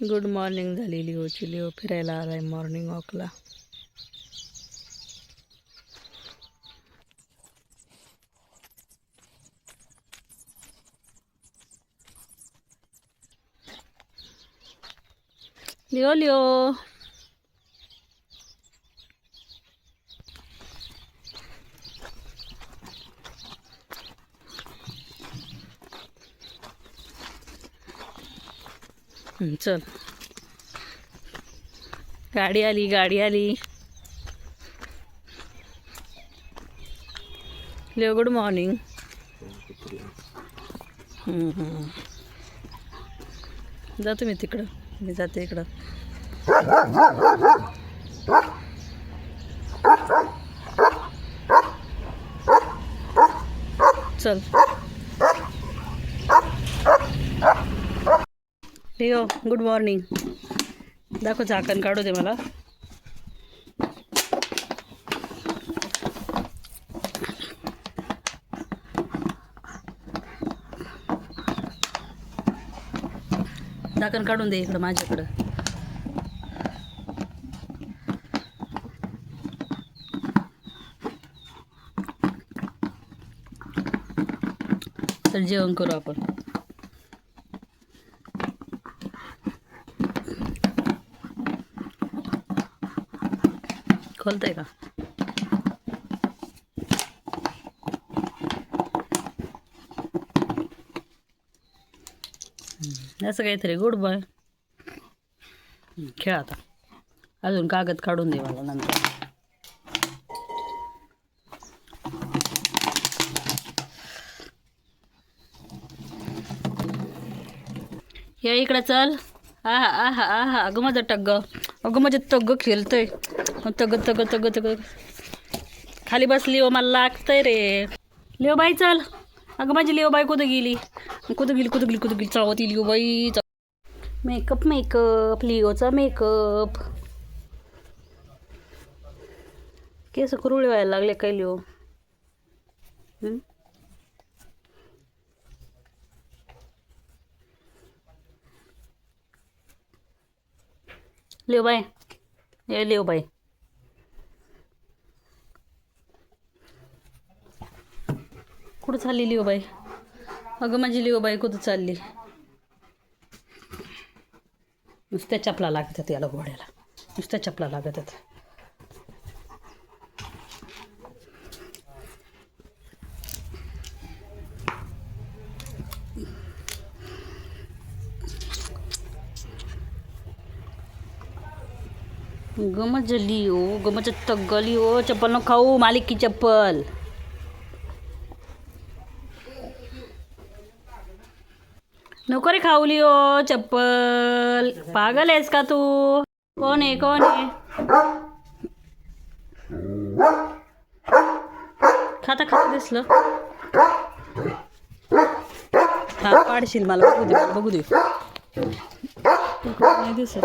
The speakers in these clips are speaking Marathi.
गुड मॉर्निंग झाली लिओची लिओ फिरायला आलाय मॉर्निंग वॉकला लिओ लिओ चल. गाडी आली गाडी आली. ले गुड मॉर्निंग जातो मी तिकडं. मी जाते इकडं. चल. लिओ गुड मॉर्निंग दाखव झाकण काढू दे मला. झाकण काढून दे इकडं माझ्याकडं. तर जेवण करू आपण. खोलतंय का? असं काहीतरी गुड बाय. खेळ आता. अजून कागद काढून दे मला नंतर. या इकडे चल. आहा आहा आहा. अगं माझं टग्ग. अगं माझं टग्ग खेळतंय. तग तग तग तग. खाली बस लिओ हो, मला लागतंय रे. लिओ बाई चल. अगं माझी लिओ बाई कुठं गेली? कुठं गेली कुठं गेली कुठं गेली? चावती लिओ बाई मेकअप मेकअप लिओचा मेकअप केस कुरुळे व्हायला लागले काय लिओ? लिओ बाई ये लिओ बाई कुठं चालली लिओ बाई? अगं माझी लिओ बाई कुठं चालली? नुसत्या चपला लागतात याला घोड्याला. नुसत्या चपला लागतात. गमजली लिओ गमज तग्ग लिओ चप्पल न खाऊ मालिक की चप्पल. नको रे खाऊ लिओ चप्पल. पागल आहेस का तू? कोण आहे कोण आहे? खाता खाता दिसलं. हा पाडशील मला बघू दे बघू दे. नाही दिसत.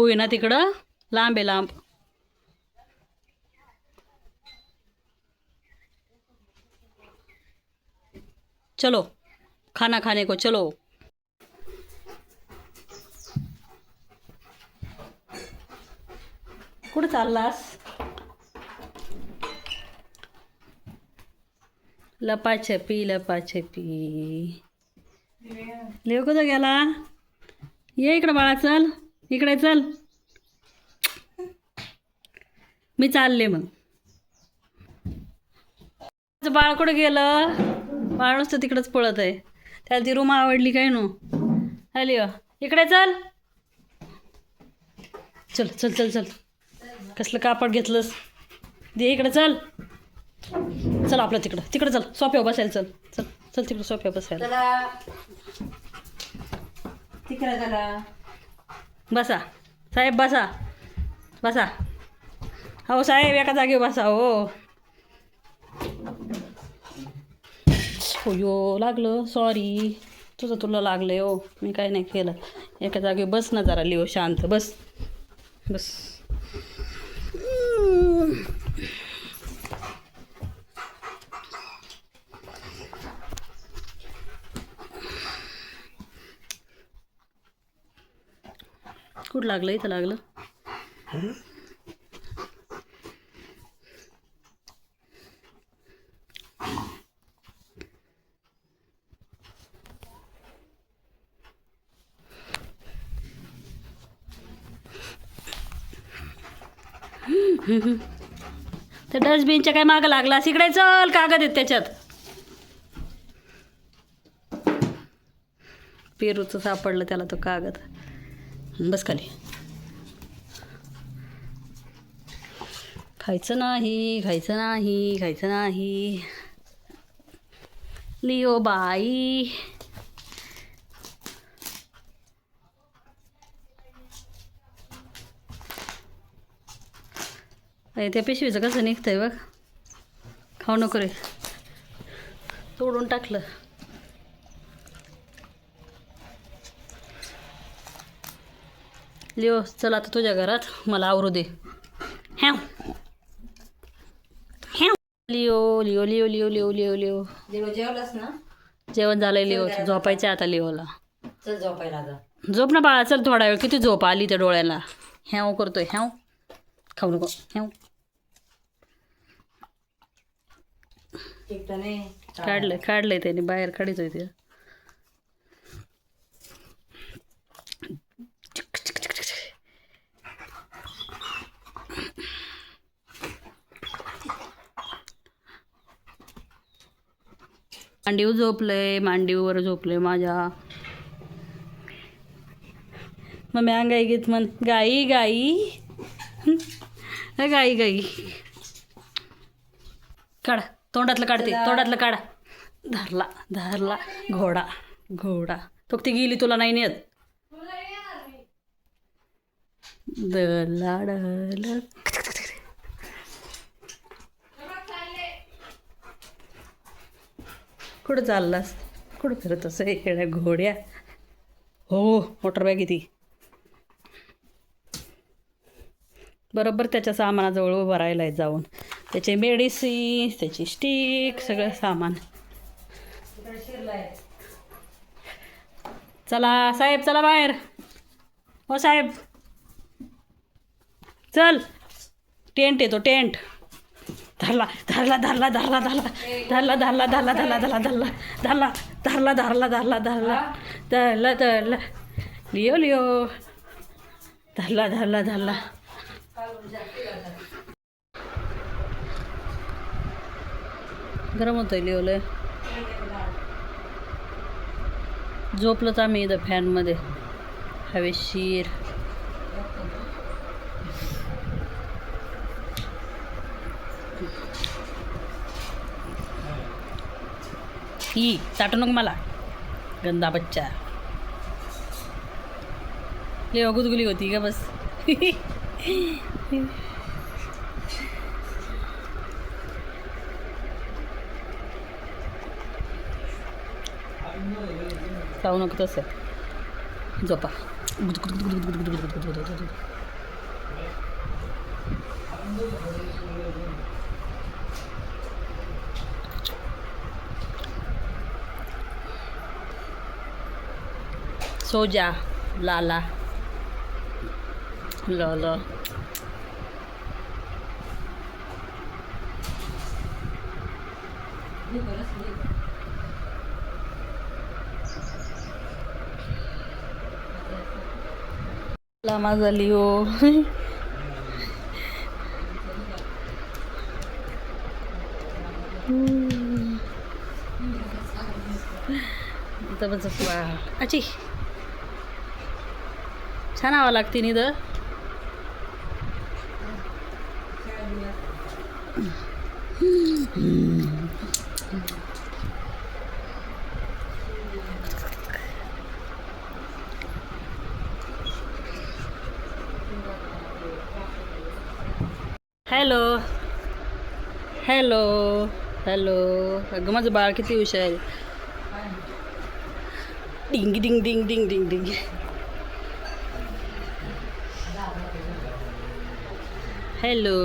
बांबू आहे ना तिकडं? लांब आहे लांब. चलो खाना खाने को चलो. कुठं चाललास? लपाछपी लपाछपी. लेव कुठं गेला? ये इकडं बाळा चल. इकडे चल. मी चालले मग. बाळ कुठं गेलं? बाळ नुसतं तिकडंच पळत आहे. त्याला ती रूम आवडली काय नो? आली इकडे चल. चल चल चल चल. कसलं कापड घेतलंस? दे इकडे चल. चल आपलं तिकडं. तिकडं चल. सोप्या बसायला चल. चल चल तिकडं सोप्या बसायला. तिकडे चला. बसा. साहेब बसा. बसा. हो साहेब एका जागी बसा हो. हो यो लागलं. सॉरी तुझं तुला लागलं हो. मी काही नाही केलं. एका जागी बस ना जरा लिओ शांत. बस. बस. कुठं लागलं इथं लागलं. ते डस्टबिनच्या काय मागं लागला इकडे चल कागद आहेत त्याच्यात. पेरूचं सापडलं त्याला तो कागद. बस खाली. खायचं नाही खायचं नाही खायचं नाही. लिओ बाई. अरे त्या पिशवीचं कसं निघतंय बघ. खाऊ नको रे. तोडून टाकलं. लिओ चल आता तुझ्या घरात मला आवरू दे. Have have Leo Leo Leo Leo Leo Leo Leo. जेव्हा जेवलंस ना? जेवण झालंय लिओ झोपायचं आता लिओला. चल झोपायला जा. झोप ना बाळा चल थोडा वेळ किती झोप आली त्या डोळ्याला. ह्याव करतोय ह्याव. खाऊ नको नाही. काढलंय काढलंय त्याने बाहेर काढायचंय ते. मांडीव झोपलंय मांडीवर झोपलंय माझ्या. मग मी अंगाई गीत म्हण गाई गाई. गाई गाई. काढ तोंडातलं काढते तोंडातलं काढा. धरला धरला घोडा घोडा. तो ती गेली तुला नाही नेत. दलाडल कुठं चाललास? कुठं फिरत असं इकडे घोड्या? हो मोटर बॅग ती बरोबर त्याच्या सामानाजवळ उभं राहिला आहे जाऊन. त्याचे मेडिसिन त्याची स्टिक सगळं सामान. चला साहेब चला बाहेर. हो साहेब. चल. टेंट येतो टेंट. धरला धरला धरला धरला धरला धरला धरला धरला धरला धरला धरला धरला धरला धरला धरला धरला धरला धरला लिओ लिओ धरला धरला धरला गरम होतंय झोपलं तर आम्ही इथं फॅनमध्ये हवेशीर ही चाटू नको मला. गंदा बच्चा. ले गुदगुली होती का बस. जाऊ नको तसं. झोपा. सो जा soja lala. Lolo lama zalio hmm. teman-teman semua acih छान हवा लागते निद. हॅलो. हॅलो. हॅलो. अगं माझं बाळ किती हुशार आहे. डिंग डिंग डिंग डिंग डिंग डिंग. हॅलो.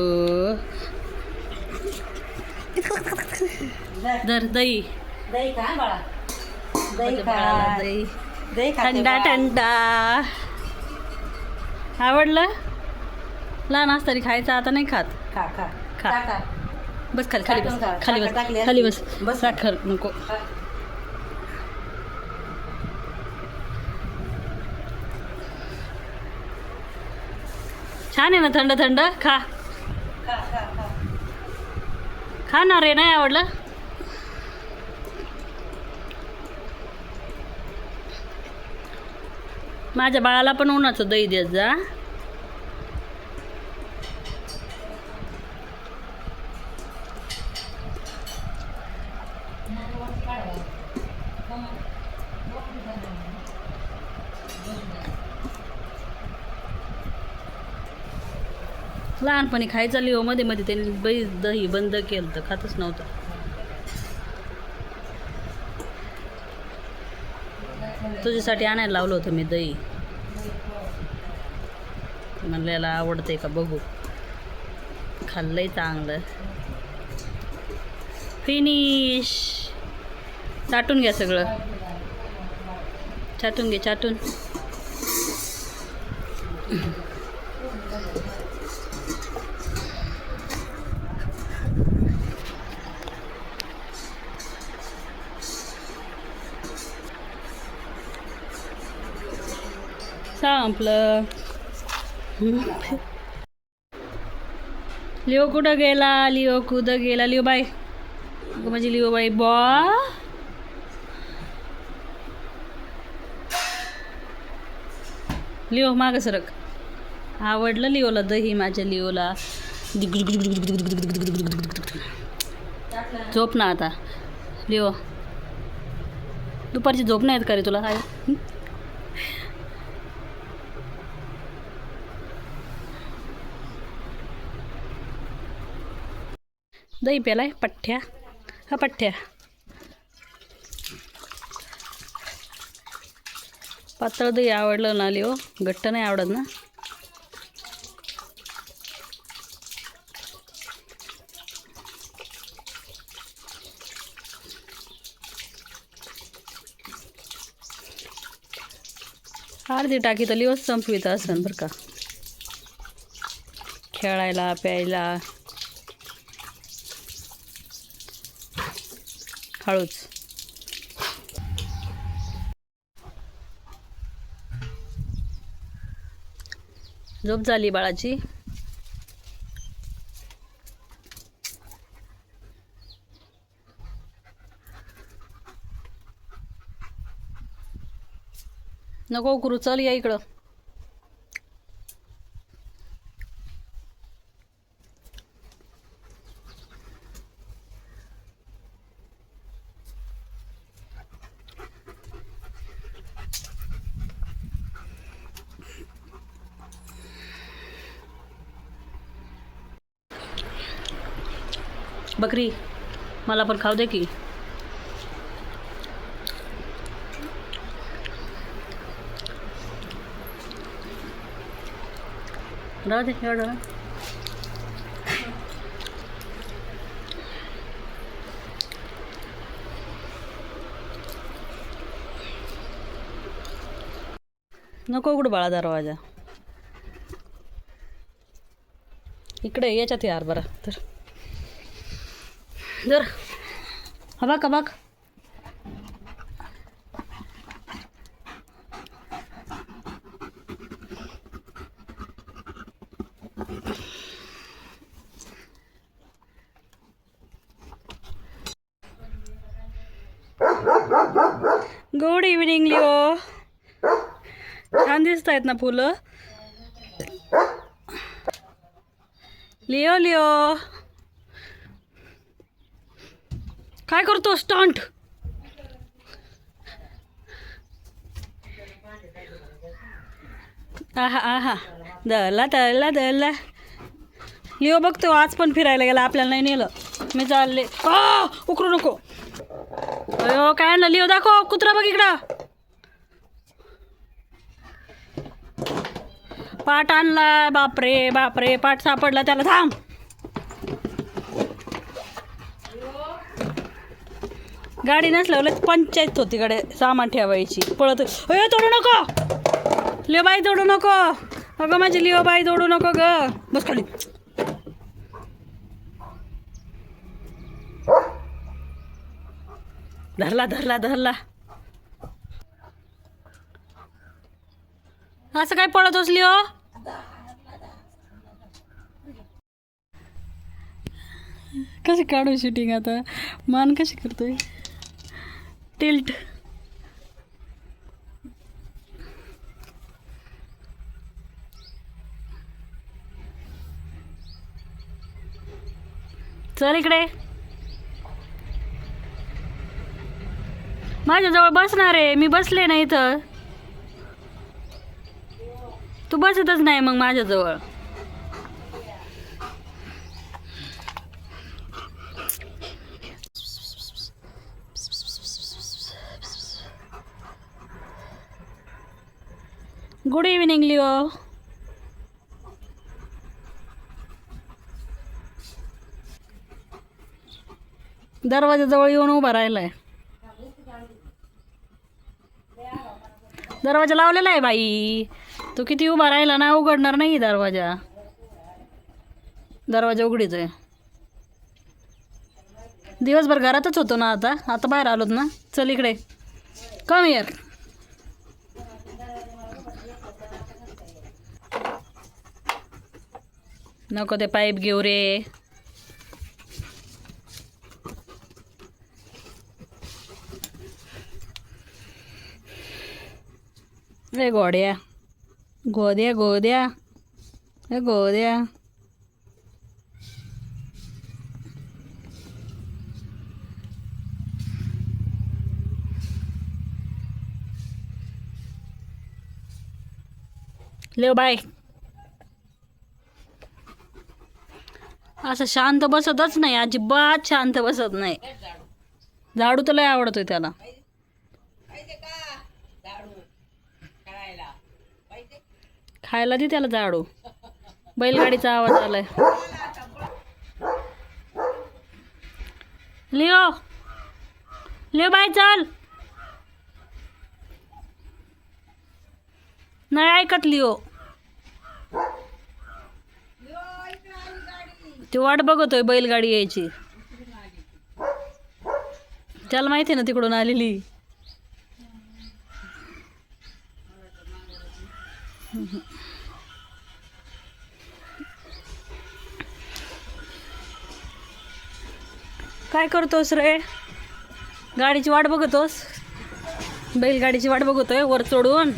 दर दही. दही खा बाळा. दही माझ्या बाळाला खा दही दही खा थंडा थंडा. आवडलं? लहान असताना खायचं आता नाही खात. खा खा. खा. बस खाली खाली बस. खाली बस. खाली बस. साखर नको. छान आहे ना थंड थंड. खा. खा खा ना रे नाही आवडलं? माझ्या बाळाला पण उन्हाचं दही देत जा. लहानपणी खायचा लिओ मध्ये मध्ये त्यांनी बै दही बंद केलं तर खातच नव्हतं. तुझ्यासाठी आणायला लावलं होतं मी दही. म्हणलेला आवडते का बघू. खाल्लंय चांगलं. फिनिश चाटून घ्या सगळं. चाटून घे चाटून. संपलं लिओ कुठं गेला? लिओ कुठं गेला? लिओ बाय अगं माझी लिओ बाई बॉ. लिओ मागं सरक. आवडलं लिओला दही माझ्या लिओला. झोप ना आता. लिओ दुपारची झोप नाही आहेत का रे तुला? काय? दही प्याला आहे पठ्ठ्या. हा पठ्ठ्या. पातळ दही आवडलं ना लिओ? घट्ट नाही आवडत ना? अर्धी टाकी तर लिओ संपवित असन बरं का. खेळायला प्यायला. हळूच. झोप झाली बाळाची. नको करू चल या इकडं. बकरी मला पण खाऊ दे की. राहू दे एवढं नको उघड बाळा दरवाजा. इकडे याच्यात यार बरं तर. जर हबाक हबाक गुड इव्हिनिंग लिओ छान दिसत आहेत ना फुलं लिओ लिओ काय करतो स्टंट? आहा आहा. दला दला दला लिओ बघतो आज पण फिरायला गेला आपल्याला नाही नेलं. मी चालले. आ उकरू नको. अयो काय आणलं? लिओ दाखव कुत्रा बघ इकडं. पाट आणला बापरे बापरे. पाट सापडला त्याला. थांब. गाडी नसल्यावर पंचायत होती कडे सामान ठेवायची. पळत अय तोडू नको! लिओ बाई तोडू नको! अगं माझी लिओ बाई तोडू नको ग! बस खाली. धरला धरला धरला. असं काय पळत असली हो कशी काढू शूटिंग आता? मान कशी करतोय? टिल्ट चल इकडे. माझ्याजवळ बसणार आहे मी बसले नाही इथं तू बसतच नाही मग माझ्याजवळ. गुड इव्हिनिंग लिओ दरवाजाजवळ येऊन उभा राहिलाय. दरवाजा लावलेला आहे बाई. तो किती उभा राहिला ना उघडणार नाही दरवाजा. दरवाजा उघडीच आहे. दिवसभर घरातच होतो ना आता. आता बाहेर आलोत ना. चल इकडे. कम यार नको ते पाईप घेऊ रे. रे गोड्या गोद्या गोद्या रे गोद्या लेव बाय. असं शांत बसतच नाही अजिबात शांत बसत नाही. झाडू तर लय आवडतोय त्याला. खायला दे त्याला झाडू. बैलगाडीचा आवाज आलाय. लिओ लिओ बाय चल. नाही ऐकत लिओ. ती वाट बघतोय बैलगाडी यायची. त्याला माहिती आहे ना तिकडून आलेली. काय करतोस रे? गाडीची वाट बघतोस? बैलगाडीची वाट बघतोय वर चढून?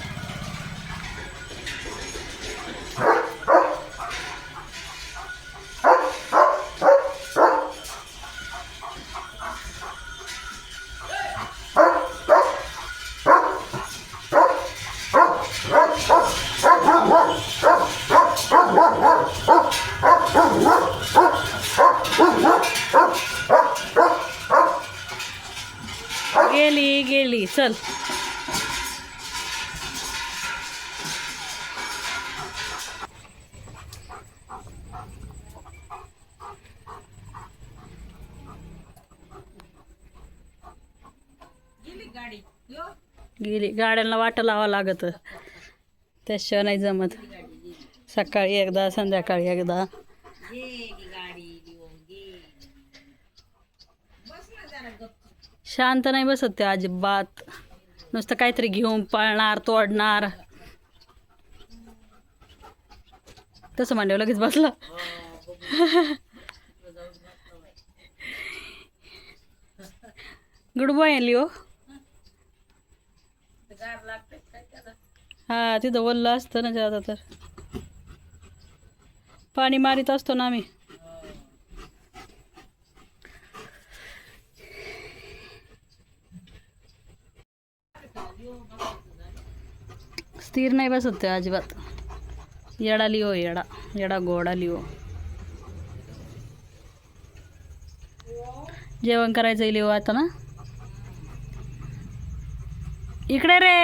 गेली. गाड्यांना वाट लावा लागत. त्याशिवाय नाही जमत. सकाळी एकदा संध्याकाळी एकदा. शांत नाही बसत ते अजिबात. नुसतं काहीतरी घेऊन पळणार तोडणार. तसं मांडव लगेच बसला. Good boy Leo. हा तिथं वल्लं असतं ना जादा तर. पाणी मारीत असतो ना आम्ही. स्थिर नाही बसत ते अजिबात. येडा लिओ येडा येडा गोडा लिओ. जेवण करायचं लिओ आता ना. इकडे रे!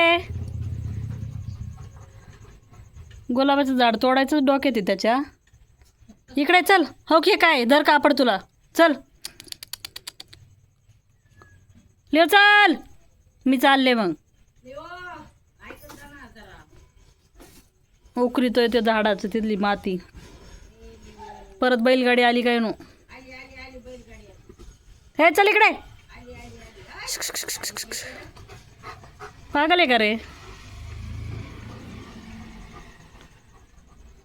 गुलाबाचं झाड तोडायचं डोक्यात आहे त्याच्या. इकडे चल. हो की काय धर कापड तुला. चल. लिओ चाल. मी चालले मग. उकरीतोय ते झाडाचं तिथली माती. परत बैलगाडी आली काय नो? हे चल इकडे. पागल आहे का रे?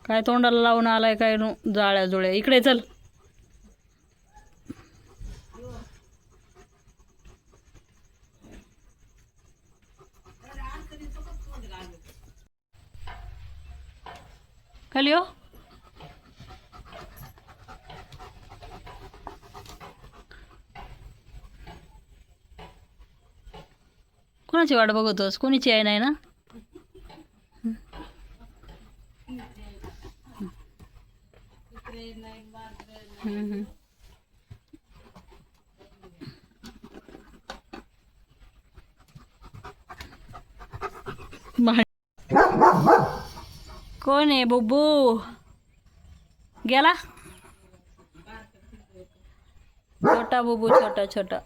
काय तोंडाला लावून आलाय काय नु जाळ्या जुळ्या. इकडे चल. खाली हो. कोणाची वाट बघतोस? कोणीची आहे नाही ना? कोण आहे बुब्बू गेला छोटा बुबू छोटा छोटा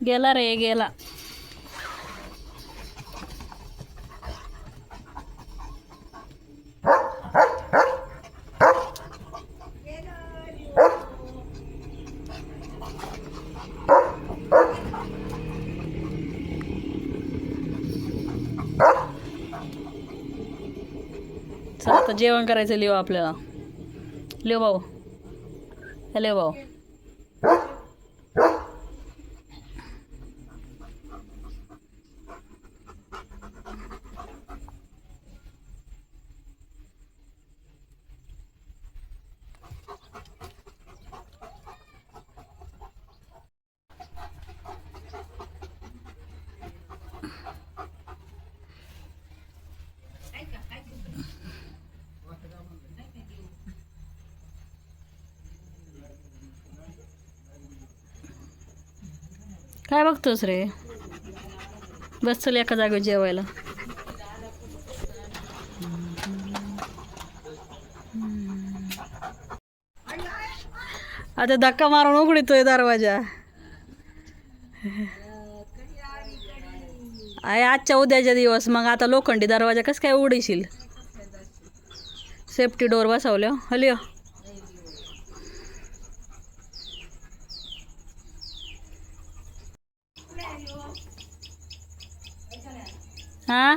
गेला रे गेला चला आता जेवण करायचं लिओ आपल्याला. लिओ भाऊ. हॅलो भाऊ. काय बघतोस रे? बस चल एका जागेवर जेवायला. आता धक्का मारून उघडतोय दरवाजा. आहे आजच्या उद्याच्या दिवस मग आता लोखंडी दरवाजा कसं काय उघडशील? सेफ्टी डोर बसवल्या हलिओ हा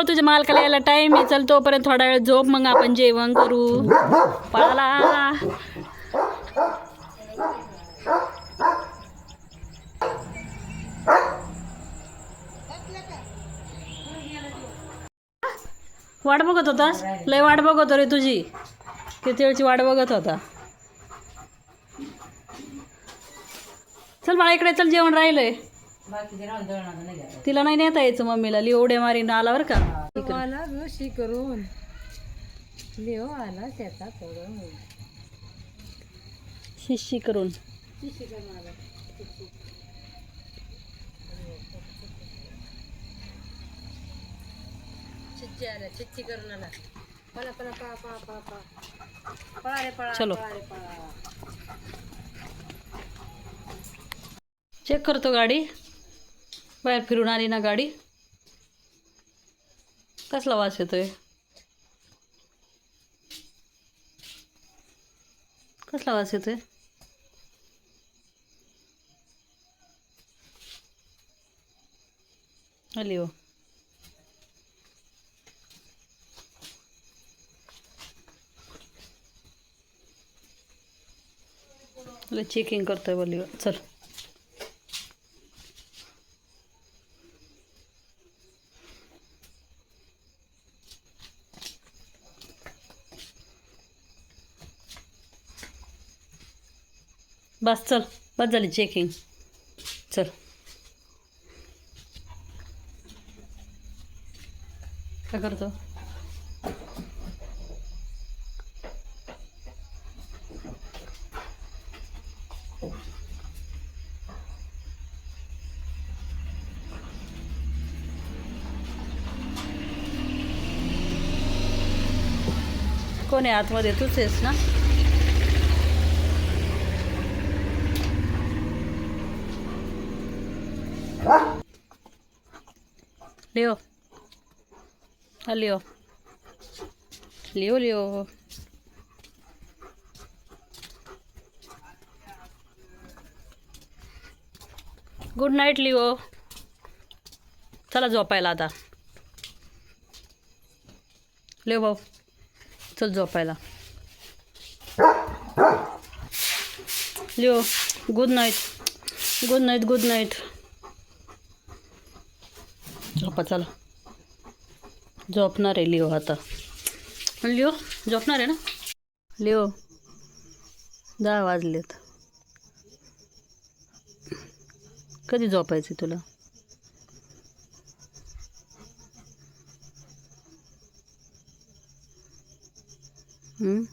लिओ तुझ्या मालकाला यायला टाईम आहे. चल तोपर्यंत थोडा वेळ झोप मग आपण जेवण करू. पळाला वाट बघत होतास? लय वाट बघत रे तुझी. किती वेळची वाट बघत होता. चल बाळा इकडे चल जेवण राहिलंय. तिला नाही नेता यायचं मम्मीला. लिओ उड्या मारीन आला बरं का. आला ऋषी करून. लिओ आला शेतात थोडं शिशी करून. चिच्ची आला. चिच्ची करून आला. पळा पळा पळा पळा पळा पळा. पळा रे पळा चलो. पळा रे पळा. चेक करतो गाडी. बाहेर फिरून आली ना गाडी. कसला वास येतोय? कसला वास येतोय? आली हो चेकिंग करतोय बोली चल. बस चल. बस झाली चेकिंग चल. काय करतो? कोण आहे आतमध्ये? तूच आहेस ना? लिओ। हा Leo. Leo Leo. Good night Leo. चला झोपायला आता। लिओ भाऊ चल झोपायला। Leo good night good night good night झोपा चला. झोपणार आहे लिओ आता. लिओ झोपणार आहे ना? लिओ दहा वाजलेत. कधी झोपायचं तुला हं?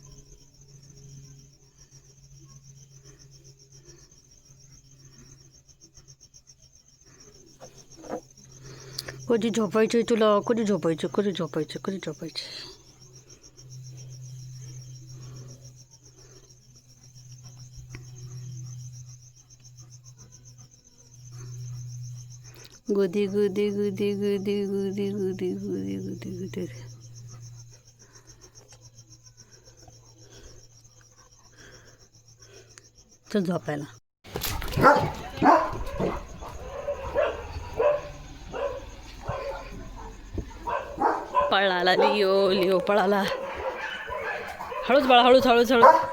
कधी झोपायचे तुला कधी झोपायचे कधी झोपायचे कधी झोपायचे गुदी गुदी गुदी गुदी गुदी गुदी गुदी गुदी गुदी चल झोपायला पळाला लिओ लिओ पळाला. हळूच बाळा हळूच हळूच हळूच.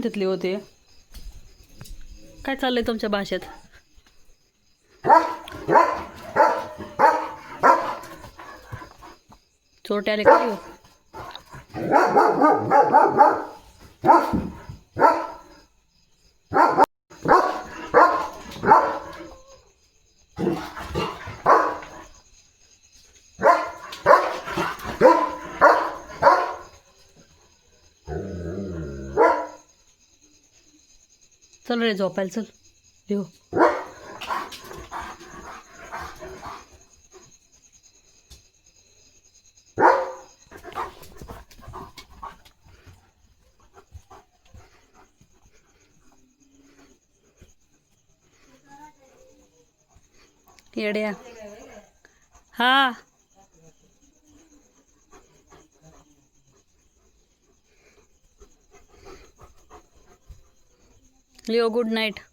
म्हणतातले होते काय चाललंय तुमच्या भाषेत? चोरट्याले आले काय हो? चल रे झोपायला चल. देऊ येड्या. हा. લ્યો ગુડ નાઇટ